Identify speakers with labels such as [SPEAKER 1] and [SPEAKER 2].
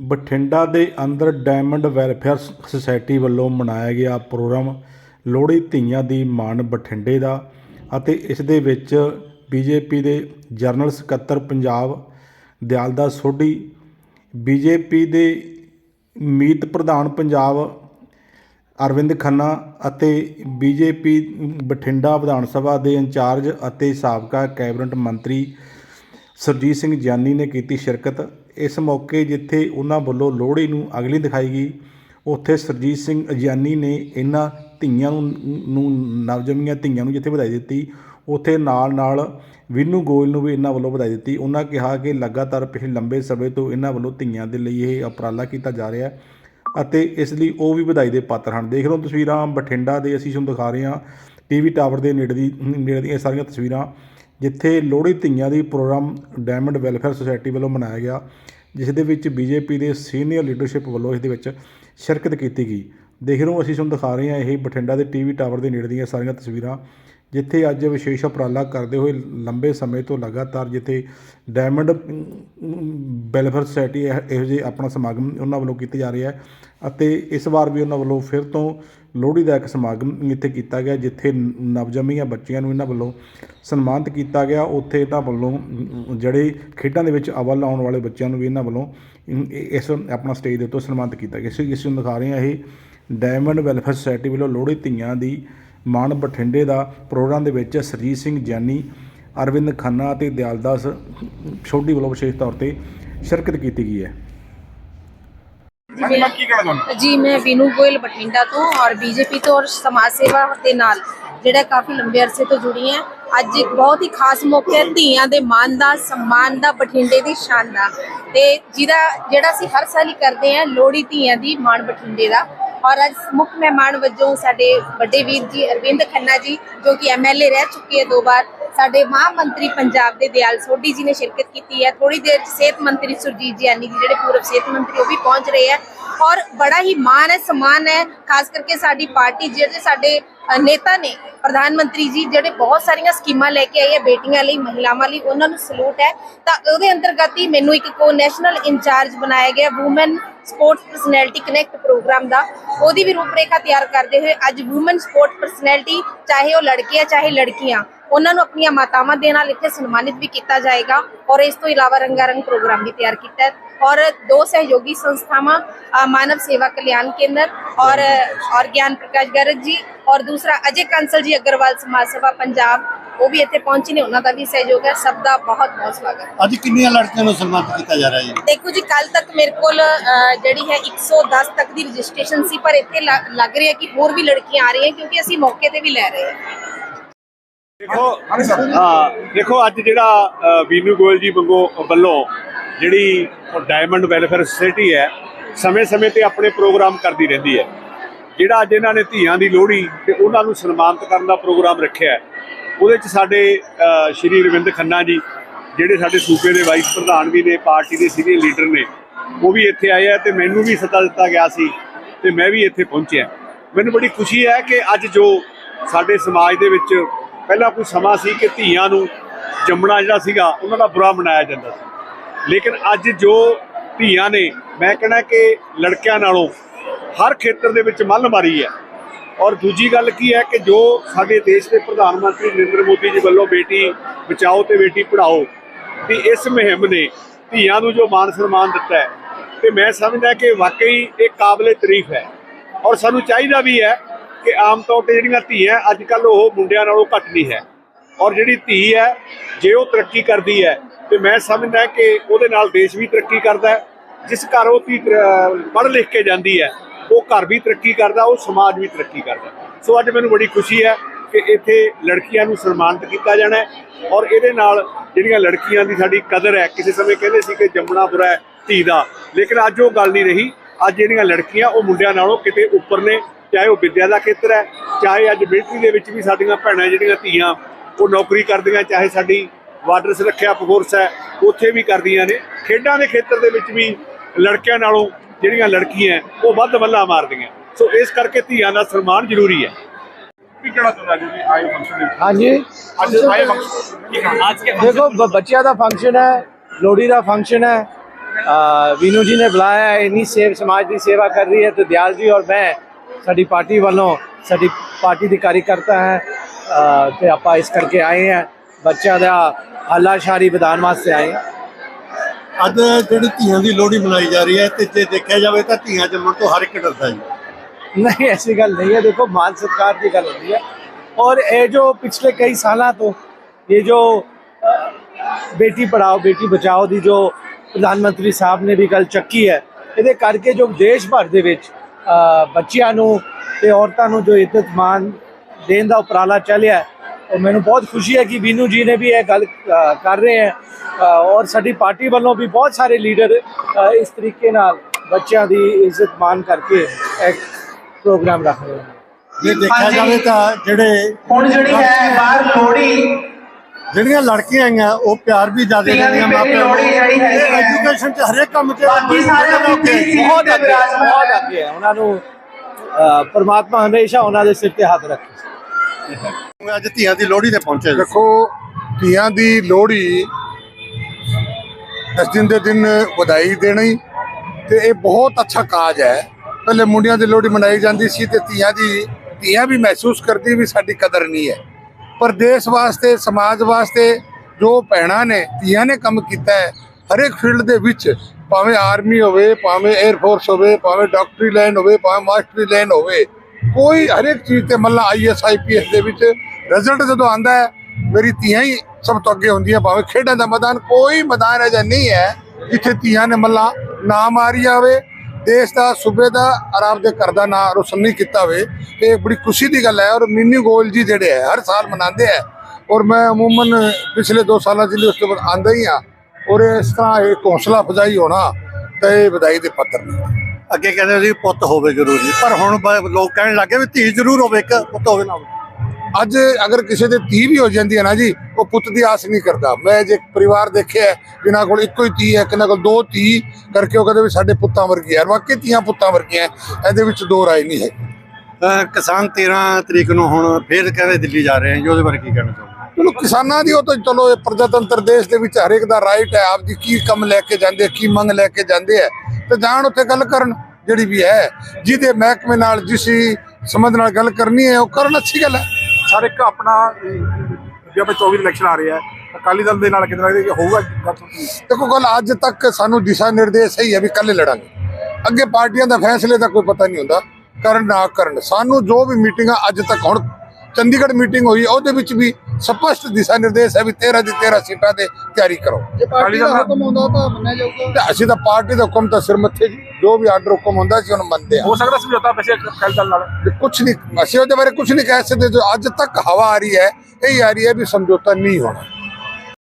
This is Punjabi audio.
[SPEAKER 1] ਬਠਿੰਡਾ ਦੇ ਅੰਦਰ ਡਾਇਮੰਡ ਵੈਲਫੇਅਰ ਸੁਸਾਇਟੀ ਵੱਲੋਂ ਮਨਾਇਆ ਗਿਆ ਪ੍ਰੋਗਰਾਮ ਲੋਹੜੀ ਧੀਆਂ ਦੀ ਮਾਣ ਬਠਿੰਡੇ ਦਾ ਅਤੇ ਇਸ ਦੇ ਵਿੱਚ ਬੀਜੇਪੀ ਦੇ ਜਨਰਲ ਸਕੱਤਰ ਪੰਜਾਬ ਦਿਆਲਦਾਸ ਸੋਢੀ, ਬੀਜੇਪੀ ਦੇ ਮੀਤ ਪ੍ਰਧਾਨ ਪੰਜਾਬ ਅਰਵਿੰਦ ਖੰਨਾ ਅਤੇ ਬੀਜੇਪੀ ਬਠਿੰਡਾ ਵਿਧਾਨ ਸਭਾ ਦੇ ਇੰਚਾਰਜ ਅਤੇ ਸਾਬਕਾ ਕੈਬਨਿਟ ਮੰਤਰੀ ਸਰਜੀਤ ਸਿੰਘ ਜਾਨੀ ਨੇ ਕੀਤੀ ਸ਼ਿਰਕਤ। ਇਸ ਮੌਕੇ ਜਿੱਥੇ ਉਹਨਾਂ ਵੱਲੋਂ ਲੋਹੜੀ ਨੂੰ ਅਗਲੀ ਦਿਖਾਈ ਗਈ, ਉੱਥੇ ਸਰਜੀਤ ਸਿੰਘ ਜਾਨੀ ਨੇ ਇਹਨਾਂ ਧੀਆਂ ਨੂੰ ਨਵਜੰਮੀਆਂ ਧੀਆਂ ਨੂੰ ਜਿੱਥੇ ਵਧਾਈ ਦਿੱਤੀ, ਉੱਥੇ ਨਾਲ ਨਾਲ ਵਿਨੂ ਗੋਇਲ ਨੂੰ ਵੀ ਇਹਨਾਂ ਵੱਲੋਂ ਵਧਾਈ ਦਿੱਤੀ। ਉਹਨਾਂ ਕਿਹਾ ਕਿ ਲਗਾਤਾਰ ਪਿਛਲੇ ਲੰਬੇ ਸਮੇਂ ਤੋਂ ਇਹਨਾਂ ਵੱਲੋਂ ਧੀਆਂ ਦੇ ਲਈ ਇਹ ਉਪਰਾਲਾ ਕੀਤਾ ਜਾ ਰਿਹਾ ਹੈ ਅਤੇ ਇਸ ਲਈ ਉਹ ਵੀ ਵਧਾਈ ਦੇ ਪਾਤਰ ਹਨ। ਦੇਖ ਲਓ ਤਸਵੀਰਾਂ ਬਠਿੰਡਾ ਦੇ ਅਸੀਂ ਤੁਹਾਨੂੰ ਦਿਖਾ ਰਹੇ ਹਾਂ, ਟੀਵੀ ਟਾਵਰ ਦੇ ਨੇੜੇ ਦੀ, ਨੇੜੇ ਦੀਆਂ ਸਾਰੀਆਂ ਤਸਵੀਰਾਂ। ਜਿੱਥੇ ਲੋਹੜੀ ਧੀਆਂ ਦੀ ਪ੍ਰੋਗਰਾਮ ਡਾਇਮੰਡ ਵੈਲਫੇਅਰ ਸੁਸਾਇਟੀ ਵੱਲੋਂ ਮਨਾਇਆ ਗਿਆ, ਜਿਸ ਦੇ ਵਿੱਚ ਬੀਜੇਪੀ ਦੇ ਸੀਨੀਅਰ ਲੀਡਰਸ਼ਿਪ ਵੱਲੋਂ ਇਸ ਦੇ ਵਿੱਚ ਸ਼ਿਰਕਤ ਕੀਤੀ ਗਈ। ਦੇਖ ਰਹੇ ਹੋ ਅਸੀਂ ਤੁਹਾਨੂੰ ਦਿਖਾ ਰਹੇ ਹਾਂ ਇਹ ਬਠਿੰਡਾ ਦੇ ਟੀਵੀ ਟਾਵਰ ਦੇ ਨੇੜੇ ਦੀਆਂ ਸਾਰੀਆਂ ਤਸਵੀਰਾਂ। ਜਿੱਥੇ ਅੱਜ ਵਿਸ਼ੇਸ਼ ਉਪਰਾਲਾ ਕਰਦੇ ਹੋਏ ਲੰਬੇ ਸਮੇਂ ਤੋਂ ਲਗਾਤਾਰ ਜਿੱਥੇ ਡਾਇਮੰਡ ਵੈਲਫੇਅਰ ਸੁਸਾਇਟੀ ਇਹ- ਇਹੋ ਜਿਹੇ ਆਪਣਾ ਸਮਾਗਮ ਉਹਨਾਂ ਵੱਲੋਂ ਕੀਤੇ ਜਾ ਰਿਹਾ ਹੈ ਅਤੇ ਇਸ ਵਾਰ ਵੀ ਉਹਨਾਂ ਵੱਲੋਂ ਫਿਰ ਤੋਂ ਲੋਹੜੀ ਦਾ ਇੱਕ ਸਮਾਗਮ ਇੱਥੇ ਕੀਤਾ ਗਿਆ, ਜਿੱਥੇ ਨਵਜੰਮੀਆਂ ਬੱਚੀਆਂ ਨੂੰ ਇਹਨਾਂ ਵੱਲੋਂ ਸਨਮਾਨਿਤ ਕੀਤਾ ਗਿਆ। ਉੱਥੇ ਇਹਨਾਂ ਵੱਲੋਂ ਜਿਹੜੇ ਖੇਡਾਂ ਦੇ ਵਿੱਚ ਅਵਲ ਆਉਣ ਵਾਲੇ ਬੱਚਿਆਂ ਨੂੰ ਵੀ ਇਹਨਾਂ ਵੱਲੋਂ ਇਸ ਆਪਣਾ ਸਟੇਜ ਦੇ ਉੱਤੇ ਸਨਮਾਨਿਤ ਕੀਤਾ ਗਿਆ। ਇਸ ਇਸ ਨੂੰ ਦਿਖਾ ਰਹੇ ਹਾਂ ਇਹ ਡਾਇਮੰਡ ਵੈਲਫੇਅਰ ਸੁਸਾਇਟੀ ਵੱਲੋਂ ਲੋਹੜੀ ਧੀਆਂ ਦੀ ਮਾਣ ਬਠਿੰਡੇ ਦਾ ਪ੍ਰੋਗਰਾਮ ਦੇ ਵਿੱਚ ਸਰਜੀਤ ਸਿੰਘ ਜਾਨੀ ਅਰਵਿੰਦ ਖੰਨਾ ਅਤੇ ਦਿਆਲਦਾਸ ਛੋਟੀ ਵੱਲੋਂ ਵਿਸ਼ੇਸ਼ ਤੌਰ ਤੇ ਸ਼ਿਰਕਤ ਕੀਤੀ ਗਈ ਹੈ।
[SPEAKER 2] ਜੀ ਮੈਂ ਵਿਨੂ ਗੋਇਲ ਬਠਿੰਡਾ ਤੋਂ ਔਰ ਬੀਜੇਪੀ ਤੋਂ ਔਰ ਸਮਾਜ ਸੇਵਾ ਦੇ ਨਾਲ ਜਿਹੜਾ ਕਾਫੀ ਲੰਬੇ ਅਰਸੇ ਤੋਂ ਜੁੜੀ ਹਾਂ। ਅੱਜ ਇੱਕ ਬਹੁਤ ਹੀ ਖਾਸ ਮੌਕੇ ਹੈ ਧੀਆਂ ਦੇ ਮਾਨ ਦਾ ਸਨਮਾਨ ਦਾ ਬਠਿੰਡੇ ਦੀ ਸ਼ਾਨ ਦਾ। ਤੇ ਜਿਹਦਾ ਜਿਹੜਾ ਅਸੀਂ ਹਰ ਸਾਲ ਹੀ ਕਰਦੇ ਹਾਂ ਲੋਹੜੀ ਧੀਆਂ ਦੀ ਮਾਣ ਬਠਿੰਡੇ ਦਾ। ਔਰ ਅੱਜ ਮੁੱਖ ਮਹਿਮਾਨ ਵਜੋਂ ਸਾਡੇ ਵੱਡੇ ਵੀਰ ਜੀ ਅਰਵਿੰਦ ਖੰਨਾ ਜੀ, ਜੋ ਕਿ ਐਮਐਲਏ ਰਹਿ ਚੁੱਕੇ ਹੈ ਦੋ ਵਾਰ, ਸਾਡੇ ਮਹਾਂ ਮੰਤਰੀ ਪੰਜਾਬ ਦੇ ਦਿਆਲ ਸੋਢੀ ਜੀ ਨੇ ਸ਼ਿਰਕਤ ਕੀਤੀ ਹੈ। ਥੋੜੀ ਦੇਰ ਸਿਹਤ ਮੰਤਰੀ ਸੁਰਜੀਤ ਜਿਆਨੀ ਜੀ, ਜਿਹੜੇ ਪੂਰਵ ਸਿਹਤ ਮੰਤਰੀ, ਉਹ ਵੀ ਪਹੁੰਚ ਰਹੇ ਹੈ। ਔਰ ਬੜਾ ਹੀ ਮਾਣ ਹੈ ਸਮਾਨ ਹੈ, ਖਾਸ ਕਰਕੇ ਸਾਡੀ ਪਾਰਟੀ ਜਿਹੜੇ ਸਾਡੇ ਨੇਤਾ ਨੇ, ਪ੍ਰਧਾਨ ਮੰਤਰੀ ਜੀ, ਜਿਹੜੇ ਬਹੁਤ ਸਾਰੀਆਂ ਸਕੀਮਾਂ ਲੈ ਕੇ ਆਏ ਹੈ ਬੇਟੀਆਂ ਲਈ, ਮਹਿਲਾਵਾਂ ਲਈ, ਉਹਨਾਂ ਨੂੰ ਸਲੂਟ ਹੈ। ਤਾਂ ਉਹਦੇ ਅੰਤਰਗਤ ਹੀ ਮੈਨੂੰ ਇੱਕ ਕੋ ਨੈਸ਼ਨਲ ਇੰਚਾਰਜ ਬਣਾਇਆ ਗਿਆ woman sports personality connect programme ਦਾ ਉਹਦੀ ਵੀ ਰੂਪਰੇਖਾ ਤਿਆਰ ਕਰਦੇ ਹੋਏ ਅੱਜ ਔਮਨ ਸਪੋਰਟ ਪਰਸਨੈਲਿਟੀ ਚਾਹੇ ਉਹ ਲੜਕੇ ਆ ਚਾਹੇ ਲੜਕੀਆਂ ਉਹਨਾਂ ਨੂੰ ਆਪਣੀਆਂ ਮਾਤਾਵਾਂ ਦੇ ਨਾਲ ਇੱਥੇ ਸਨਮਾਨਿਤ ਵੀ ਕੀਤਾ ਜਾਏਗਾ ਔਰ ਇਸ ਤੋਂ ਇਲਾਵਾ ਰੰਗਾਰੰਗ ਪ੍ਰੋਗਰਾਮ ਵੀ ਤਿਆਰ ਕੀਤਾ ਹੈ ਔਰ ਦੋ ਸਹਿਯੋਗੀ ਸੰਸਥਾਵਾਂ ਅ, ਮਾਨਵ ਸੇਵਾ ਕਲਿਆਣ ਕੇਂਦਰ ਔਰ ਔਰ ਗਿਆਨ ਪ੍ਰਕਾਸ਼ ਗਰਗ ਜੀ ਔਰ ਦੂਸਰਾ ਅਜੇ ਕੰਸਲ ਜੀ ਅਗਰਵਾਲ ਸਮਾਜ ਸੇਵਾ ਪੰਜਾਬ ਉਹ ਵੀ ਇੱਥੇ ਪਹੁੰਚੇ ਨੇ ਉਹਨਾਂ ਦਾ ਵੀ ਸਹਿਯੋਗ ਹੈ ਸਭ ਦਾ ਬਹੁਤ ਬਹੁਤ ਸਵਾਗਤ ਹੈ।
[SPEAKER 3] ਅੱਜ ਕਿੰਨੀਆਂ ਲੜਕੀਆਂ ਨੂੰ ਸਨਮਾਨਿਤ ਕੀਤਾ ਜਾ ਰਿਹਾ ਜੀ?
[SPEAKER 2] ਦੇਖੋ ਜੀ ਕੱਲ ਤੱਕ ਮੇਰੇ ਕੋਲ ਜਿਹੜੀ ਹੈ 110 ਤੱਕ ਦੀ ਰਜਿਸਟ੍ਰੇਸ਼ਨ ਸੀ ਪਰ ਇੱਥੇ ਲੱਗ ਰਿਹਾ ਕਿ ਹੋਰ ਵੀ ਲੜਕੀਆਂ ਆ ਰਹੀਆਂ ਕਿਉਂਕਿ ਅਸੀਂ ਮੌਕੇ ਤੇ ਵੀ ਲੈ ਰਹੇ ਹਾਂ।
[SPEAKER 4] ਦੇਖੋ ਹਾਂ ਦੇਖੋ ਅੱਜ ਜਿਹੜਾ ਬੀਨੂ ਗੋਇਲ ਜੀ ਵੱਲੋਂ ਵੱਲੋਂ ਜਿਹੜੀ ਉਹ ਡਾਇਮੰਡ ਵੈਲਫੇਅਰ ਸੁਸਾਇਟੀ ਹੈ ਸਮੇਂ-ਸਮੇਂ ਤੇ ਆਪਣੇ ਪ੍ਰੋਗਰਾਮ ਕਰਦੀ ਰਹਿੰਦੀ ਹੈ। ਜਿਹੜਾ ਅੱਜ ਇਹਨਾਂ ਨੇ ਧੀਆਂ ਦੀ ਲੋਹੜੀ ਤੇ ਉਹਨਾਂ ਨੂੰ ਸਨਮਾਨਿਤ ਕਰਨ ਦਾ ਪ੍ਰੋਗਰਾਮ ਰੱਖਿਆ ਹੈ ਉਹਦੇ ਚ ਸਾਡੇ ਸ਼੍ਰੀ ਰਵਿੰਦਰ ਖੰਨਾ ਜੀ, ਜਿਹੜੇ ਸਾਡੇ ਸੂਬੇ ਦੇ ਵਾਈਸ ਪ੍ਰਧਾਨ ਵੀ ਨੇ, ਪਾਰਟੀ ਦੇ ਸੀਨੀਅਰ ਲੀਡਰ ਨੇ, ਉਹ ਵੀ ਇੱਥੇ ਆਏ ਆ ਤੇ ਮੈਨੂੰ ਵੀ ਸੱਦਾ ਦਿੱਤਾ ਗਿਆ ਸੀ ਤੇ ਮੈਂ ਵੀ ਇੱਥੇ ਪਹੁੰਚਿਆ। ਮੈਨੂੰ ਬੜੀ ਖੁਸ਼ੀ ਹੈ ਕਿ ਅੱਜ ਜੋ ਸਾਡੇ ਸਮਾਜ ਦੇ ਵਿੱਚ ਪਹਿਲਾਂ ਕੋਈ ਸਮਾਂ ਸੀ ਕਿ ਧੀਆਂ ਨੂੰ ਜੰਮਣਾ ਜਿਹੜਾ ਸੀਗਾ, ਉਹਨਾਂ ਦਾ ਬੁਰਾ ਮਨਾਇਆ ਜਾਂਦਾ ਸੀ। ਲੇਕਿਨ ਅੱਜ ਜੋ ਧੀਆਂ ਨੇ, ਮੈਂ ਕਹਿੰਦਾ ਕਿ ਲੜਕਿਆਂ ਨਾਲੋਂ ਹਰ ਖੇਤਰ ਦੇ ਵਿੱਚ ਮੱਲ ਮਾਰੀ ਹੈ। ਔਰ ਦੂਜੀ ਗੱਲ ਕੀ ਹੈ ਕਿ ਜੋ ਸਾਡੇ ਦੇਸ਼ ਦੇ ਪ੍ਰਧਾਨ ਮੰਤਰੀ ਨਰਿੰਦਰ ਮੋਦੀ ਜੀ ਵੱਲੋਂ ਬੇਟੀ ਬਚਾਓ ਤੇ ਬੇਟੀ ਪੜ੍ਹਾਓ ਦੀ ਇਸ ਮੁਹਿੰਮ ਨੇ ਧੀਆਂ ਨੂੰ ਜੋ ਮਾਨ ਸਨਮਾਨ ਦਿੱਤਾ ਹੈ, ਤੇ ਮੈਂ ਸਮਝਦਾ ਕਿ ਵਾਕਈ ਇਹ ਕਾਬਲੇ ਤਾਰੀਫ ਹੈ। ਔਰ ਸਾਨੂੰ ਚਾਹੀਦਾ ਵੀ ਹੈ ਕਿ ਆਮ ਤੌਰ ਤੇ ਜਿਹੜੀਆਂ ਧੀਆਂ ਅੱਜ ਕੱਲ ਉਹ ਮੁੰਡਿਆਂ ਨਾਲੋਂ ਘੱਟ ਨਹੀਂ ਹੈ। ਔਰ ਜਿਹੜੀ ਧੀ ਹੈ, ਜੇ ਉਹ ਤਰੱਕੀ ਕਰਦੀ ਹੈ, ਤੇ ਮੈਂ ਸਮਝਦਾ ਕਿ ਉਹਦੇ ਨਾਲ ਦੇਸ਼ ਵੀ ਤਰੱਕੀ ਕਰਦਾ ਜਿਸ ਘਰ ਉਹ ਧੀ ਪੜ੍ਹ ਲਿਖ ਕੇ ਜਾਂਦੀ ਹੈ ਉਹ ਘਰ ਵੀ ਤਰੱਕੀ ਕਰਦਾ, ਉਹ ਸਮਾਜ ਵੀ ਤਰੱਕੀ ਕਰਦਾ। ਸੋ ਅੱਜ ਮੈਨੂੰ ਬੜੀ ਖੁਸ਼ੀ ਹੈ ਕਿ ਇੱਥੇ ਲੜਕੀਆਂ ਨੂੰ ਸਨਮਾਨਿਤ ਕੀਤਾ ਜਾਣਾ ਔਰ ਇਹਦੇ ਨਾਲ ਜਿਹੜੀਆਂ ਲੜਕੀਆਂ ਦੀ ਸਾਡੀ ਕਦਰ ਹੈ, ਕਿਸੇ ਸਮੇਂ ਕਹਿੰਦੇ ਸੀ ਕਿ ਜੰਮਣਾ ਬੁਰਾ ਹੈ ਧੀ ਦਾ, ਲੇਕਿਨ ਅੱਜ ਉਹ ਗੱਲ ਨਹੀਂ ਰਹੀ। ਅੱਜ ਜਿਹੜੀਆਂ ਲੜਕੀਆਂ, ਉਹ ਮੁੰਡਿਆਂ ਨਾਲੋਂ ਕਿਤੇ ਉੱਪਰ ਨੇ, ਚਾਹੇ ਉਹ ਵਿੱਦਿਆ ਦਾ ਖੇਤਰ ਹੈ, ਚਾਹੇ ਅੱਜ ਮਿਲਟਰੀ ਦੇ ਵਿੱਚ ਵੀ ਸਾਡੀਆਂ ਭੈਣਾਂ ਜਿਹੜੀਆਂ ਧੀਆਂ, ਉਹ ਨੌਕਰੀ ਕਰਦੀਆਂ, ਚਾਹੇ ਸਾਡੀ ਵਾਟਰ ਸੁਰੱਖਿਆ ਫੋਰਸ ਹੈ, ਉੱਥੇ ਵੀ ਕਰਦੀਆਂ ਨੇ। ਖੇਡਾਂ ਦੇ ਖੇਤਰ ਦੇ ਵਿੱਚ ਵੀ ਲੜਕਿਆਂ ਨਾਲੋਂ ਜਿਹੜੀਆਂ ਲੜਕੀਆਂ ਉਹ ਵੱਧ ਵੱਲਾ ਮਾਰਦੀਆਂ। ਸੋ ਇਸ ਕਰਕੇ ਧੀਆਂ ਦਾ ਸਨਮਾਨ ਜ਼ਰੂਰੀ ਹੈ।
[SPEAKER 5] ਕੀ ਕਹਿਣਾ ਚਾਹੁੰਦਾ ਜੀ ਵੀ ਆਏ ਫੰਕਸ਼ਨ
[SPEAKER 3] ਹਾਂਜੀ।
[SPEAKER 5] ਅੱਜ ਆਏ ਫੰਕਸ਼ਨ ਕੀ ਕਹਿਣਾ
[SPEAKER 3] ਦੇਖੋ ਬੱਚਿਆਂ ਦਾ ਫੰਕਸ਼ਨ ਹੈ ਲੋਹੜੀ ਦਾ ਫੰਕਸ਼ਨ ਹੈ।
[SPEAKER 6] ਅ, ਵੀਨੂ ਜੀ ਨੇ ਬੁਲਾਇਆ ਹੈ ਇੰਨੀ ਸੇਵ ਸਮਾਜ ਦੀ ਸੇਵਾ ਕਰ ਰਹੀ ਹੈ ਤੇ ਦਿਆਲ ਜੀ ਔਰ ਮੈਂ ਸਾਡੀ ਪਾਰਟੀ ਵੱਲੋਂ ਸਾਡੀ ਪਾਰਟੀ ਦੀ ਕਾਰਜਕਰਤਾ ਹੈ। ਤੇ ਆਪਾਂ ਇਸ ਕਰਕੇ ਆਏ ਹਾਂ। ਬੱਚਿਆਂ ਦਾ ਹੱਲਾਸ਼ਾਰੀ ਵਧਾਉਣ ਵਾਸਤੇ ਆਏ ਹਾਂ।
[SPEAKER 3] ਅੱਜ ਜਿਹੜੀ ਧੀਆਂ ਦੀ ਲੋਹੜੀ ਮਨਾਈ ਜਾ ਰਹੀ ਹੈ ਤੇ ਜੇ ਦੇਖਿਆ ਜਾਵੇ ਤਾਂ ਧੀਆਂ ਜੰਮਣ ਤੋਂ ਹਰ ਇੱਕ ਡਰਦਾ ਜੀ।
[SPEAKER 6] ਨਹੀਂ, ਐਸੀ ਗੱਲ ਨਹੀਂ ਹੈ। ਦੇਖੋ, ਮਾਨ ਸਤਕਾਰ ਦੀ ਗੱਲ ਹੁੰਦੀ ਹੈ। ਔਰ ਇਹ ਜੋ ਪਿਛਲੇ ਕਈ ਸਾਲਾਂ ਤੋਂ ਇਹ ਜੋ ਬੇਟੀ ਪੜਾਓ, ਬੇਟੀ ਬਚਾਓ ਦੀ ਜੋ ਪ੍ਰਧਾਨ ਮੰਤਰੀ ਸਾਹਿਬ ਨੇ ਵੀ ਗੱਲ ਚੱਕੀ ਹੈ, ਇਹਦੇ ਕਰਕੇ ਜੋ ਦੇਸ਼ ਭਰ ਦੇ ਵਿੱਚ ਬੱਚਿਆਂ ਨੂੰ ਤੇ ਔਰਤਾਂ ਨੂੰ ਜੋ ਇੱਜ਼ਤ ਮਾਨ ਦੇਣ ਦਾ ਉਪਰਾਲਾ ਚੱਲਿਆ ਮੈਨੂੰ ਬਹੁਤ ਖੁਸ਼ੀ ਹੈ ਕਿ ਬੀਨੂ ਜੀ ਨੇ ਵੀ ਇਹ ਗੱਲ ਕਰ ਰਹੇ ਹੈ। ਔਰ ਸਾਡੀ ਪਾਰਟੀ ਵੱਲੋਂ ਵੀ ਬਹੁਤ ਸਾਰੇ ਲੀਡਰ ਇਸ ਤਰੀਕੇ ਨਾਲ ਬੱਚਿਆਂ ਦੀ ਇੱਜ਼ਤ ਮਾਨ ਕਰਕੇ ਇੱਕ ਪ੍ਰੋਗਰਾਮ ਰੱਖ ਰਹੇ ਹਾਂ
[SPEAKER 3] ਜੇ ਦੇਖਿਆ ਜਾਵੇ ਤਾਂ ਜਿਹੜੇ
[SPEAKER 7] ਹੁਣ ਜਿਹੜੀ ਹੈ ਬਾਹਰ ਲੋਹੜੀ
[SPEAKER 3] ਜਿਹੜੀਆਂ ਲੜਕੀਆਂ ਆਈਆਂ ਉਹ ਪਿਆਰ ਵੀ ਜ਼ਿਆਦਾ ਦਿੰਦੀਆਂ ਮਾਪਿਆਂ ਨੂੰ। ਐਜੂਕੇਸ਼ਨ 'ਚ ਹਰੇਕ ਕੰਮ 'ਚ
[SPEAKER 7] ਬਾਕੀ ਸਾਰੇ
[SPEAKER 6] ਬਹੁਤ ਅੱਗੇ ਬਹੁਤ
[SPEAKER 7] ਹੈ।
[SPEAKER 6] ਅੱਗੇ ਹੈ ਉਹਨਾਂ ਨੂੰ ਪ੍ਰਮਾਤਮਾ ਹਮੇਸ਼ਾ ਉਹਨਾਂ ਦੇ ਸਿਰ ਤੇ ਹੱਥ ਰੱਖੇ।
[SPEAKER 3] ਅੱਜ ਧੀਆਂ ਦੀ ਲੋਹੜੀ ਤੇ ਪਹੁੰਚੇ ਜੀ।
[SPEAKER 8] ਦੇਖੋ, ਧੀਆਂ ਦੀ ਲੋਹੜੀ ਇਸ ਦਿਨ ਦੇ ਦਿਨ ਵਧਾਈ ਦੇਣੀ ਤੇ ਇਹ ਬਹੁਤ ਅੱਛਾ ਕਾਜ ਹੈ ਪਹਿਲੇ ਮੁੰਡਿਆਂ ਦੀ ਲੋਹੜੀ ਮਨਾਈ ਜਾਂਦੀ ਸੀ ਤੇ ਧੀਆਂ ਦੀ, ਧੀਆਂ ਵੀ ਮਹਿਸੂਸ ਕਰਦੀ ਵੀ ਸਾਡੀ ਕਦਰ ਨਹੀਂ ਹੈ ਪਰ ਦੇਸ਼ ਵਾਸਤੇ, ਸਮਾਜ ਵਾਸਤੇ ਜੋ ਭੈਣਾਂ ਨੇ, ਧੀਆਂ ਨੇ ਕੰਮ ਕੀਤਾ ਹੈ, ਹਰੇਕ ਫੀਲਡ ਦੇ ਵਿੱਚ ਭਾਵੇਂ ਆਰਮੀ ਹੋਵੇ, ਭਾਵੇਂ 에ਅਰ ਫੋਰਸ ਹੋਵੇ, ਭਾਵੇਂ ਡਾਕਟਰੀ ਲਾਈਨ ਹੋਵੇ, ਭਾਵੇਂ ਮਾਸਟਰੀ ਲਾਈਨ ਹੋਵੇ ਕੋਈ ਹਰੇਕ ਚੀਜ਼ ਤੇ ਮੱਲਾ ਆਈਐਸ ਆਈਪੀਐਸ ਦੇ ਵਿੱਚ ਰਿਜ਼ਲਟ ਜਦੋਂ ਆਂਦਾ ਹੈ, ਮੇਰੀ ਧੀਆਂ ਹੀ ਸਭ ਤੋਂ ਅੱਗੇ ਹੁੰਦੀਆਂ, ਭਾਵੇਂ ਖੇਡਾਂ ਦਾ ਮੈਦਾਨ ਕੋਈ ਮੈਦਾਨ ਅਜਿਹਾ ਨਹੀਂ ਹੈ ਜਿੱਥੇ ਧੀਆਂ ਨੇ ਮੱਲਾ ਨਾ ਆ ਰਹੀ ਹੋਵੇ ਦੇਸ਼ ਦਾ, ਸੂਬੇ ਦਾ, ਔਰ ਦੇ ਘਰ ਦਾ ਨਾਂ ਰੋਸ਼ਨ ਨਹੀਂ ਕੀਤਾ ਹੋਵੇ। ਇਹ ਬੜੀ ਖੁਸ਼ੀ ਦੀ ਗੱਲ ਹੈ, ਔਰ ਮਿੰਨੀ ਗੋਲ ਜੀ ਜਿਹੜੇ ਹੈ, ਹਰ ਸਾਲ ਮਨਾਉਂਦੇ ਹੈ। ਔਰ ਮੈਂ ਅਮੂਮਨ ਪਿਛਲੇ 2 ਸਾਲਾਂ ਚ ਉਸ ਤੋਂ ਬਾਅਦ ਆਂਦਾ ਹੀ ਆ ਔਰ ਇਸ ਤਰ੍ਹਾਂ ਇਹ ਹੌਸਲਾ ਅਫਜ਼ਾਈ ਹੋਣਾ ਤੇ ਇਹ ਵਧਾਈ ਦੇ ਪੱਤਰ ਨੇ।
[SPEAKER 3] ਅੱਗੇ ਕਹਿੰਦੇ ਸੀ ਪੁੱਤ ਹੋਵੇ ਜ਼ਰੂਰੀ ਪਰ ਹੁਣ ਬ- ਲੋਕ ਕਹਿਣ ਲੱਗੇ ਵੀ ਧੀ ਜ਼ਰੂਰ ਹੋਵੇ ਇੱਕ ਪੁੱਤ ਹੋਵੇ ਨਾ ਹੋਵੇ।
[SPEAKER 8] ਅੱਜ ਅਗਰ ਕਿਸੇ ਦੇ ਧੀ ਵੀ ਹੋ ਜਾਂਦੀ ਹੈ ਨਾ ਜੀ ਉਹ ਪੁੱਤ ਦੀ ਆਸ ਨਹੀਂ ਕਰਦਾ। ਮੈਂ ਜੇ ਪਰਿਵਾਰ ਦੇਖਿਆ ਹੈ, ਜਿਨ੍ਹਾਂ ਕੋਲ ਇੱਕੋ ਹੀ ਧੀ ਹੈ ਕਿਨਾਂ ਕੋਲ ਦੋ ਧੀ ਕਰਕੇ ਉਹ ਕਹਿੰਦੇ ਵੀ ਸਾਡੇ ਪੁੱਤਾਂ ਵਰਗੀ ਹੈ। ਵਾਕਈ ਧੀਆਂ ਪੁੱਤਾਂ ਵਰਗੀਆਂ ਹੈ। ਇਹਦੇ ਵਿੱਚ ਦੋ ਰਾਏ ਨਹੀਂ ਹੈ
[SPEAKER 3] ਅਹ ਕਿਸਾਨ 13 ਤਰੀਕ ਨੂੰ ਹੁਣ ਫੇਰ ਕਹਿੰਦੇ ਦਿੱਲੀ ਜਾ ਰਹੇ ਆ ਜੀ ਉਹਦੇ ਬਾਰੇ ਕੀ ਕਹਿਣਾ ਚਾਹੁੰਦੇ
[SPEAKER 8] ਚਲੋ ਕਿਸਾਨਾਂ ਦੀ ਉਹ ਤਾਂ ਚਲੋ ਇਹ ਪ੍ਰਜਾਤੰਤਰ ਦੇਸ਼ ਦੇ ਵਿੱਚ ਹਰੇਕ ਦਾ ਰਾਈਟ ਹੈ ਆਪਦੀ ਕੀ ਕੰਮ ਲੈ ਕੇ ਜਾਂਦੇ ਕੀ ਮੰਗ ਲੈ ਕੇ ਜਾਂਦੇ ਹੈ। ਤੇ ਜਾਣ ਉੱਥੇ ਗੱਲ ਕਰਨ ਜਿਹੜੀ ਵੀ ਹੈ ਜਿਹਦੇ ਮਹਿਕਮੇ ਨਾਲ ਜਿਸ ਸਮਝ ਨਾਲ ਗੱਲ ਕਰਨੀ ਹੈ ਉਹ ਕਰਨ ਅੱਛੀ ਗੱਲ ਹੈ।
[SPEAKER 5] ਸਰ ਇੱਕ ਆਪਣਾ ਜੇ ਆਪਾਂ 24 ਇਲੈਕਸ਼ਨ ਆ ਰਿਹਾ ਹੈ ਅਕਾਲੀ ਦਲ ਦੇ ਨਾਲ ਕਿਤੇ ਨਾ ਕਿਤੇ ਹੋਊਗਾ
[SPEAKER 8] ਦੇਖੋ ਗੱਲ ਅੱਜ ਤੱਕ ਸਾਨੂੰ ਦਿਸ਼ਾ ਨਿਰਦੇਸ਼ ਸਹੀ ਹੈ ਵੀ ਕੱਲੇ ਲੜਾਂਗੇ। ਅੱਗੇ ਪਾਰਟੀਆਂ ਦਾ ਫੈਸਲੇ ਦਾ ਕੋਈ ਪਤਾ ਨਹੀਂ ਹੁੰਦਾ ਕਰਨ ਨਾ ਕਰਨ। ਸਾਨੂੰ ਜੋ ਵੀ ਮੀਟਿੰਗਾਂ ਅੱਜ ਤੱਕ ਹੁਣ ਚੰਡੀਗੜ੍ਹ ਮੀਟਿੰਗ ਹੋਈ ਉਹਦੇ ਵਿੱਚ ਵੀ ਸਪਸ਼ਟ ਦਿਸ਼ਾ ਨਿਰਦੇਸ਼ ਹੈ ਵੀ 13 ਦੀ 13 ਸੀਟਾਂ ਦੇ ਤਿਆਰੀ ਕਰੋ।
[SPEAKER 5] ਜੇ ਪਾਰਟੀ ਦਾ ਹੁਕਮ
[SPEAKER 8] ਤੇ ਅਸੀਂ ਤਾਂ ਪਾਰਟੀ ਦਾ ਹੁਕਮ ਤਾਂ ਸਿਰ ਮੱਥੇ ਜੀ ਜੋ ਵੀ ਆਰਡਰ ਹੁਕਮ ਹੁੰਦਾ ਸੀ ਉਹਨੂੰ ਮੰਨਦੇ
[SPEAKER 5] ਹੋ। ਸਕਦਾ ਸਮਝੌਤਾ ਵੈਸੇ ਅਕਾਲੀ ਦਲ ਨਾਲ।
[SPEAKER 8] ਆ ਕੁਝ ਨਹੀਂ ਅਸੀਂ ਉਹਦੇ ਬਾਰੇ ਕੁਝ ਨਹੀਂ ਕਹਿ ਸਕਦੇ ਜੋ ਅੱਜ ਤੱਕ ਹਵਾ ਆ ਰਹੀ ਹੈ ਇਹ ਆ ਰਹੀ ਹੈ ਵੀ ਸਮਝੌਤਾ ਨਹੀਂ ਹੋਣਾ।